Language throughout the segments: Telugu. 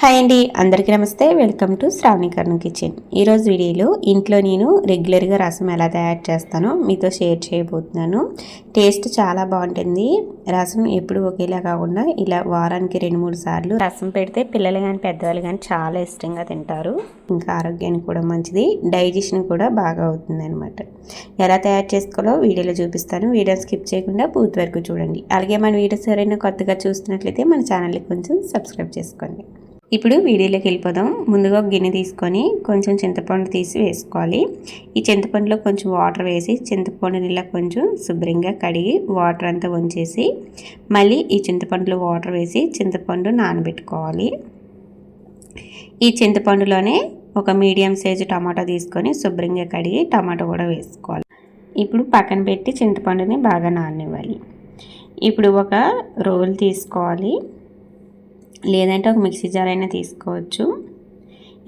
హాయ్ అండి అందరికీ నమస్తే. Welcome to Shravani Karna kitchen. ఈరోజు వీడియోలో ఇంట్లో నేను రెగ్యులర్గా రసం ఎలా తయారు చేస్తానో మీతో షేర్ చేయబోతున్నాను. టేస్ట్ చాలా బాగుంటుంది. రసం ఎప్పుడు ఒకేలా కాకుండా ఇలా వారానికి రెండు మూడు సార్లు రసం పెడితే పిల్లలు కానీ పెద్దవాళ్ళు కానీ చాలా ఇష్టంగా తింటారు. ఇంకా ఆరోగ్యానికి కూడా మంచిది. డైజెషన్ కూడా బాగా అవుతుంది అనమాట ఎలా తయారు చేసుకోవాలో వీడియోలో చూపిస్తాను. వీడియో స్కిప్ చేయకుండా పూర్తి వరకు చూడండి. అలాగే మన వీడియోస్ ఎవరైనా కొత్తగా చూస్తున్నట్లయితే మన ఛానల్ని కొంచెం సబ్స్క్రైబ్ చేసుకోండి. ఇప్పుడు వీడియోలోకి వెళ్ళిపోదాం. ముందుగా గిన్నె తీసుకొని కొంచెం చింతపండు తీసి వేసుకోవాలి. ఈ చింతపండులో కొంచెం వాటర్ వేసి చింతపండు నీళ్ళ కొంచెం శుభ్రంగా కడిగి వాటర్ అంతా వంచేసి మళ్ళీ ఈ చింతపండులో వాటర్ వేసి చింతపండు నానబెట్టుకోవాలి. ఈ చింతపండులోనే ఒక మీడియం సైజు టమాటా తీసుకొని శుభ్రంగా కడిగి టమాటా కూడా వేసుకోవాలి. ఇప్పుడు పక్కన పెట్టి చింతపండుని బాగా నాననివ్వాలి. ఇప్పుడు ఒక రోల్ తీసుకోవాలి. లేదంటే ఒక మిక్సీ జార్ అయినా తీసుకోవచ్చు.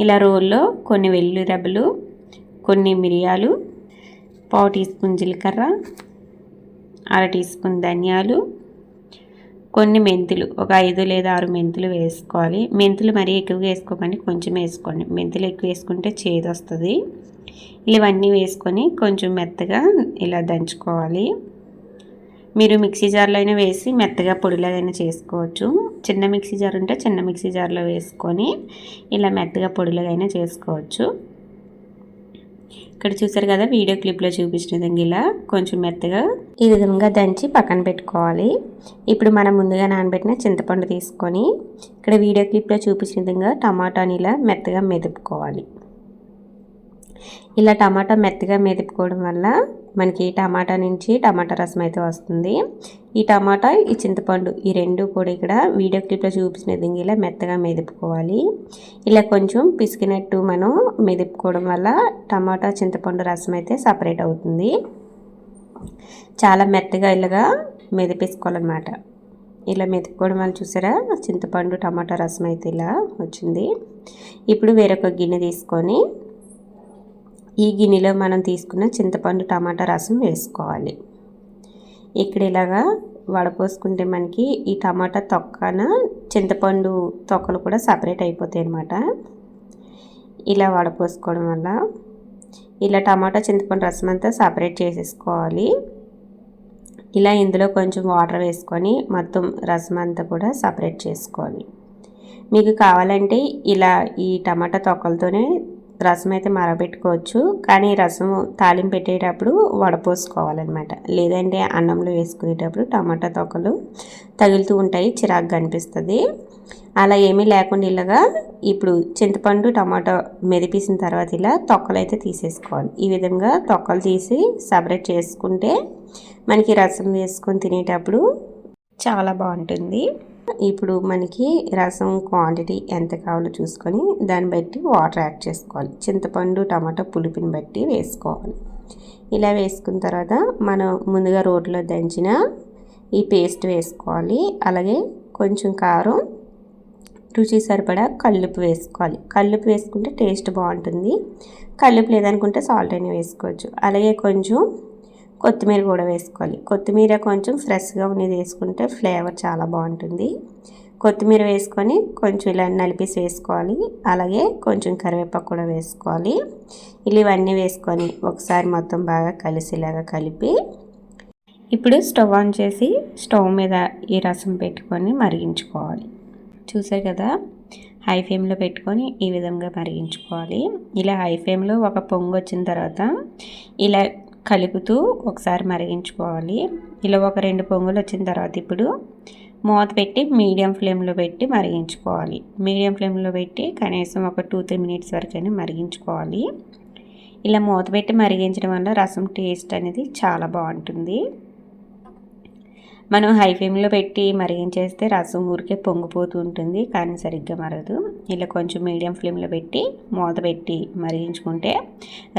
ఇలా రోల్లో కొన్ని వెల్లుల్లి కొన్ని మిరియాలు పావు టీ స్పూన్ జీలకర్ర అర టీ స్పూన్ ధనియాలు కొన్ని మెంతులు ఒక ఐదు లేదా ఆరు మెంతులు వేసుకోవాలి. మెంతులు మరీ ఎక్కువగా వేసుకోకండి కొంచెం వేసుకోండి. మెంతులు ఎక్కువ వేసుకుంటే చేదు వస్తుంది. ఇవన్నీ వేసుకొని కొంచెం మెత్తగా ఇలా దంచుకోవాలి. మీరు మిక్సీ జార్లో అయినా వేసి మెత్తగా పొడిలాగైనా చేసుకోవచ్చు. చిన్న మిక్సీ జార్ ఉంటే చిన్న మిక్సీ జార్లో వేసుకొని ఇలా మెత్తగా పొడిలాగైనా చేసుకోవచ్చు. ఇక్కడ చూసారు కదా వీడియో క్లిప్లో చూపించిన విధంగా ఇలా. కొంచెం మెత్తగా ఈ విధంగా దంచి పక్కన పెట్టుకోవాలి. ఇప్పుడు మనం ముందుగా నానబెట్టిన చింతపండు తీసుకొని ఇక్కడ వీడియో క్లిప్లో చూపించిన విధంగా టమాటాని ఇలా మెత్తగా మెదుపుకోవాలి. ఇలా టమాటా మెత్తగా మెదుపుకోవడం వల్ల మనకి టమాటా నుంచి టమాటా రసం అయితే వస్తుంది. ఈ టమాటా ఈ చింతపండు ఈ రెండు కూడా ఇక్కడ వీడియో క్లిప్లో చూపించిన విధంగా ఇలా మెత్తగా మెదుపుకోవాలి. ఇలా కొంచెం పిసికినట్టు మనం మెదుపుకోవడం వల్ల టమాటా చింతపండు రసం అయితే సపరేట్ అవుతుంది. చాలా మెత్తగా ఇలాగా మెదిపేసుకోవాలన్నమాట. ఇలా మెతుక్కోవడం వల్ల చూసారా? చింతపండు టమాటా రసం అయితే ఇలా వచ్చింది. ఇప్పుడు వేరొక గిన్నె తీసుకొని ఈ గిన్నెలో మనం తీసుకున్న చింతపండు టమాటా రసం వేసుకోవాలి. ఇక్కడ ఇలాగా వడపోసుకుంటే మనకి ఈ టమాటా తొక్కన చింతపండు తొక్కలు కూడా సపరేట్ అయిపోతాయి అన్నమాట. ఇలా వడపోసుకోవడం వల్ల ఇలా టమాటా చింతపండు రసం అంతా సపరేట్ చేసేసుకోవాలి. ఇలా ఇందులో కొంచెం వాటర్ వేసుకొని మొత్తం రసం అంతా కూడా సపరేట్ చేసుకోవాలి. మీకు కావాలంటే ఇలా ఈ టమాటా తొక్కలతోనే రసం అయితే మరబెట్టుకోవచ్చు. కానీ రసము తాలింపు పెట్టేటప్పుడు వడపోసుకోవాలన్నమాట. లేదంటే అన్నంలో వేసుకునేటప్పుడు టమాటా తొక్కలు తగులుతూ ఉంటాయి చిరాకు కనిపిస్తుంది అలా ఏమీ లేకుండా ఇలాగా ఇప్పుడు చింతపండు టమాటా మెదిపేసిన తర్వాత ఇలా తొక్కలు అయితే తీసేసుకోవాలి. ఈ విధంగా తొక్కలు తీసి సపరేట్ చేసుకుంటే మనకి రసం వేసుకొని తినేటప్పుడు చాలా బాగుంటుంది. ఇప్పుడు మనకి రసం క్వాంటిటీ ఎంత కావాలో చూసుకొని దాన్ని బట్టి వాటర్ యాడ్ చేసుకోవాలి. చింతపండు టమాటా పులుపుని బట్టి వేసుకోవాలి. ఇలా వేసుకున్న తర్వాత మనం ముందుగా రోడ్లో దంచిన ఈ పేస్ట్ వేసుకోవాలి. అలాగే కొంచెం కారం రుచి సరిపడా కల్లుపు వేసుకోవాలి. కల్లుపు వేసుకుంటే టేస్ట్ బాగుంటుంది. కల్లుపు లేదనుకుంటే సాల్ట్ అయినా వేసుకోవచ్చు. అలాగే కొంచెం కొత్తిమీర కూడా వేసుకోవాలి. కొత్తిమీర కొంచెం ఫ్రెష్గా ఉన్నది వేసుకుంటే ఫ్లేవర్ చాలా బాగుంటుంది. కొత్తిమీర వేసుకొని కొంచెం ఇలా నలిపేసి వేసుకోవాలి. అలాగే కొంచెం కరివేపాకు కూడా వేసుకోవాలి. ఇలా ఇవన్నీ వేసుకొని ఒకసారి మొత్తం బాగా కలిసిలాగా కలిపి ఇప్పుడు స్టవ్ ఆన్ చేసి స్టవ్ మీద ఈ రసం పెట్టుకొని మరిగించుకోవాలి. చూసారు కదా? హై ఫ్లేమ్లో పెట్టుకొని ఈ విధంగా మరిగించుకోవాలి. ఇలా హై ఫ్లేమ్లో ఒక పొంగు వచ్చిన తర్వాత ఇలా కలుపుతూ ఒకసారి మరిగించుకోవాలి. ఇలా ఒక రెండు పొంగులు వచ్చిన తర్వాత ఇప్పుడు మూత పెట్టి మీడియం ఫ్లేమ్లో పెట్టి మరిగించుకోవాలి. మీడియం ఫ్లేమ్లో పెట్టి కనీసం ఒక టూ త్రీ మినిట్స్ వరకైనా మరిగించుకోవాలి. ఇలా మూత పెట్టి మరిగించడం వల్ల రసం టేస్ట్ అనేది చాలా బాగుంటుంది. మనం హై ఫ్లేమ్లో పెట్టి మరిగించేస్తే రసం ఊరికే పొంగిపోతూ ఉంటుంది కానీ సరిగ్గా మరగదు ఇలా కొంచెం మీడియం ఫ్లేమ్లో పెట్టి మూత పెట్టి మరిగించుకుంటే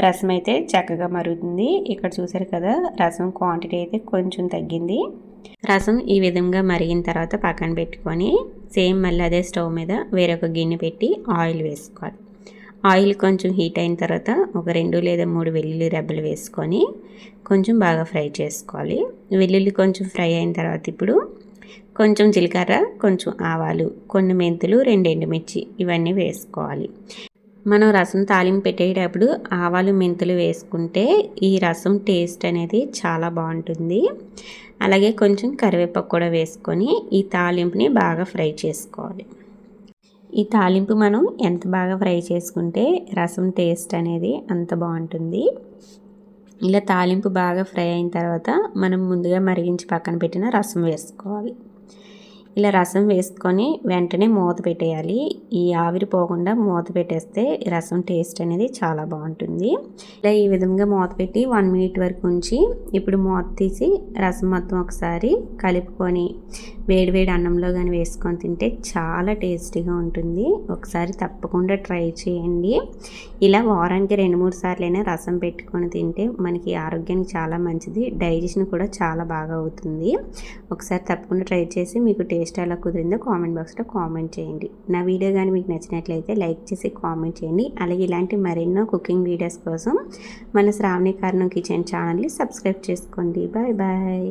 రసం అయితే చక్కగా మరుగుతుంది. ఇక్కడ చూసారు కదా రసం క్వాంటిటీ అయితే కొంచెం తగ్గింది. రసం ఈ విధంగా మరిగిన తర్వాత పక్కన పెట్టుకొని సేమ్ మళ్ళీ అదే స్టవ్ మీద వేరొక గిన్నె పెట్టి ఆయిల్ వేసుకోవాలి. ఆయిల్ కొంచెం హీట్ అయిన తర్వాత ఒక రెండు లేదా మూడు వెల్లుల్లి రెబ్బలు వేసుకొని కొంచెం బాగా ఫ్రై చేసుకోవాలి. వెల్లుల్లి కొంచెం ఫ్రై అయిన తర్వాత ఇప్పుడు కొంచెం జీలకర్ర కొంచెం ఆవాలు కొన్ని మెంతులు రెండు ఎండుమిర్చి ఇవన్నీ వేసుకోవాలి. మనం రసం తాలింపు పెట్టేటప్పుడు ఆవాలు మెంతులు వేసుకుంటే ఈ రసం టేస్ట్ అనేది చాలా బాగుంటుంది. అలాగే కొంచెం కరివేపాకు కూడా వేసుకొని ఈ తాలింపుని బాగా ఫ్రై చేసుకోవాలి. ఈ తాలింపు మనం ఎంత బాగా ఫ్రై చేసుకుంటే రసం టేస్ట్ అనేది అంత బాగుంటుంది. ఇలా తాలింపు బాగా ఫ్రై అయిన తర్వాత మనం ముందుగా మరిగించి పక్కన పెట్టిన రసం వేసుకోవాలి. ఇలా రసం వేసుకొని వెంటనే మూత పెట్టేయాలి. ఈ ఆవిరి పోకుండా మూత పెట్టేస్తే రసం టేస్ట్ అనేది చాలా బాగుంటుంది. ఇలా ఈ విధంగా మూత పెట్టి వన్ మినిట్ వరకు ఉంచి ఇప్పుడు మూత తీసి రసం మొత్తం ఒకసారి కలుపుకొని వేడివేడి అన్నంలో కానీ వేసుకొని తింటే చాలా టేస్టీగా ఉంటుంది. ఒకసారి తప్పకుండా ట్రై చేయండి. ఇలా వారానికి రెండు మూడు సార్లైనా రసం పెట్టుకొని తింటే మనకి ఆరోగ్యానికి చాలా మంచిది. డైజెషన్ కూడా చాలా బాగా అవుతుంది. ఒకసారి తప్పకుండా ట్రై చేసి మీకు టేస్ట్ టేస్ట్ ఎలా కుదిరిందో కామెంట్ బాక్స్లో కామెంట్ చేయండి. నా వీడియో కానీ మీకు నచ్చినట్లయితే లైక్ చేసి కామెంట్ చేయండి. అలాగే ఇలాంటి మరెన్నో కుకింగ్ వీడియోస్ కోసం మన శ్రావణి కారణం కిచెన్ ఛానల్ని సబ్స్క్రైబ్ చేసుకోండి. Bye bye